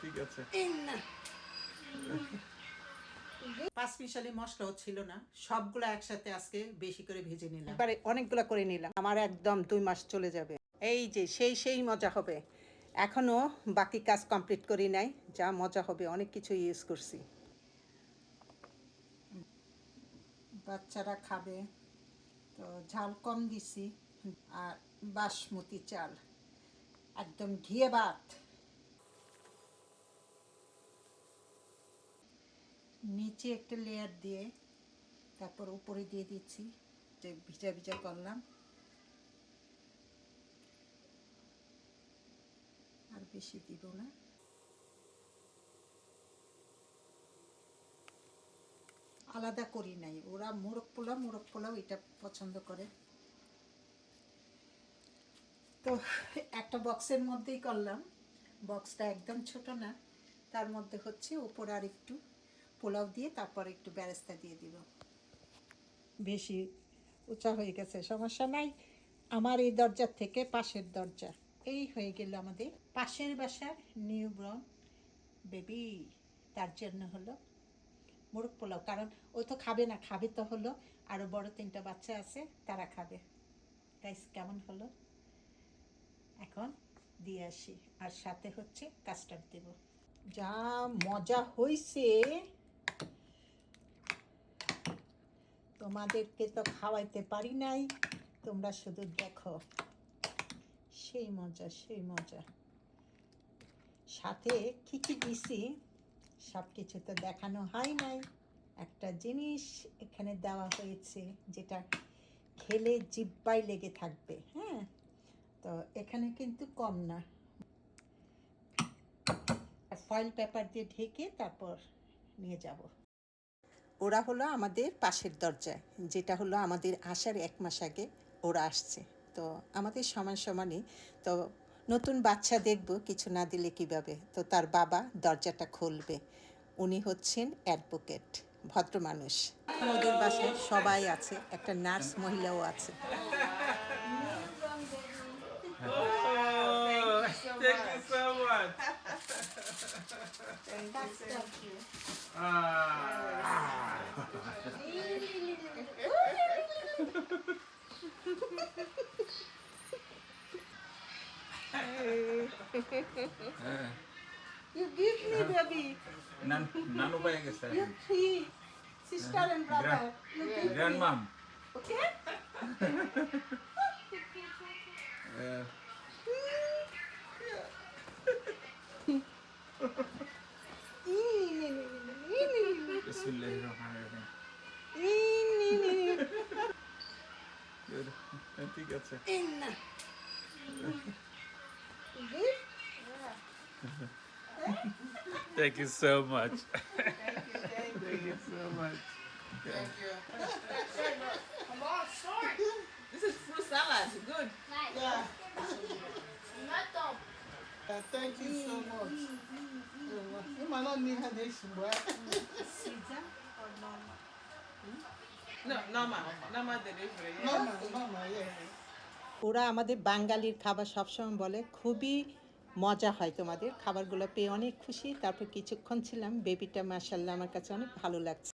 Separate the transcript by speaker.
Speaker 1: ঠিক আছে
Speaker 2: পাঁচ মিশালি মশলাও ছিল না সবগুলো একসাথে আজকে বেশি করে ভেজে নিলাম। এবারে অনেকগুলো করে নিলাম। আমার একদম দুই মাস চলে যাবে। এই যে সেই সেই মজা হবে। এখনও বাকি কাজ কমপ্লিট করি নাই। যা মজা হবে অনেক কিছু ইউজ করছি। বাচ্চারা খাবে তো ঝাল কম দিছি। আর বাসমতি চাল। একদম ঘিয়ে ভাত। নিচে একটা লেয়ার দিয়ে তারপর উপরে দিয়ে দিচ্ছি, যে ভিজা ভিজা করলাম। আর বেশি দিব না। আলাদা করি নাই। ওরা মোরগ পোলাও মোরগ পোলাও এটা পছন্দ করে। তো একটা বক্সের মধ্যেই করলাম। বক্সটা একদম ছোট না, তার মধ্যে হচ্ছে উপর আর একটু পোলাও দিয়ে তারপর একটু ব্যারেস্তা দিয়ে দিব। বেশি উঁচা হয়ে গেছে, সমস্যা নাই। আমার এই দরজার থেকে পাশের দরজা, এই হয়ে গেল আমাদের পাশের বাসার নিউ ব্রন বেবি তার জন্য হলো মোরগ পোলাও, কারণ ও তো খাবে না, খাবে তো হলো। আরও বড় তিনটা বাচ্চা আছে, তারা খাবে। গাইস কেমন হলো? এখন দিয়ে আসি। আর সাথে হচ্ছে কাস্টার্ড দেব। যা মজা হইছে। তোমাদেরকে তো খাওয়াইতে পারি নাই। তোমরা শুধু দেখো। সেই মজা সেই মজা। সাথে কী কী দিছি? সব কিছু তো দেখানো হয় নাই। একটা জিনিস এখানে দেওয়া হয়েছে যেটা খেলে জিব্বাই লেগে থাকবে হ্যাঁ? তো এখানে কিন্তু কম না। ফয়েল পেপার দিয়ে ঢেকে তারপর নিয়ে যাব। ওরা হলো আমাদের পাশের দরজায়, যেটা হলো আমাদের আসার এক মাস আগে ওরা আসছে। তো আমাদের সমান সমানই। তো নতুন বাচ্চা দেখব, কিছু না দিলে কীভাবে? তো তার বাবা দরজাটা খুলবে। উনি হচ্ছেন অ্যাডভোকেট ভদ্র মানুষ। ওদের বাসায় সবাই আছে, একটা নার্স মহিলাও আছে।
Speaker 1: Thank you so much. Thank you. That's so cute. Ah.
Speaker 2: You give me baby.
Speaker 1: Nan, nanu pa yung isa.
Speaker 2: You three, sister and brother. You give
Speaker 1: Grandmom.
Speaker 2: me. Okay.
Speaker 1: Yeah. আছে Thank you so much. Thank you Thank you so much. Thank you.
Speaker 3: This is fruit salad. Good.
Speaker 2: Yeah.
Speaker 3: Not
Speaker 2: Uh, thank you so much. You might not need her next
Speaker 3: No, normal. Normal delivery. Yeah.
Speaker 2: Mama, mama, yeah. ওরা আমাদের বাঙালির খাবার সবসময় বলে, খুবই মজা হয় তোমাদের, খাবারগুলো পেয়ে অনেক খুশি। তারপর কিছুক্ষণ ছিলাম বেবিটা মাসাল্লাহ আমার কাছে অনেক ভালো লাগছে।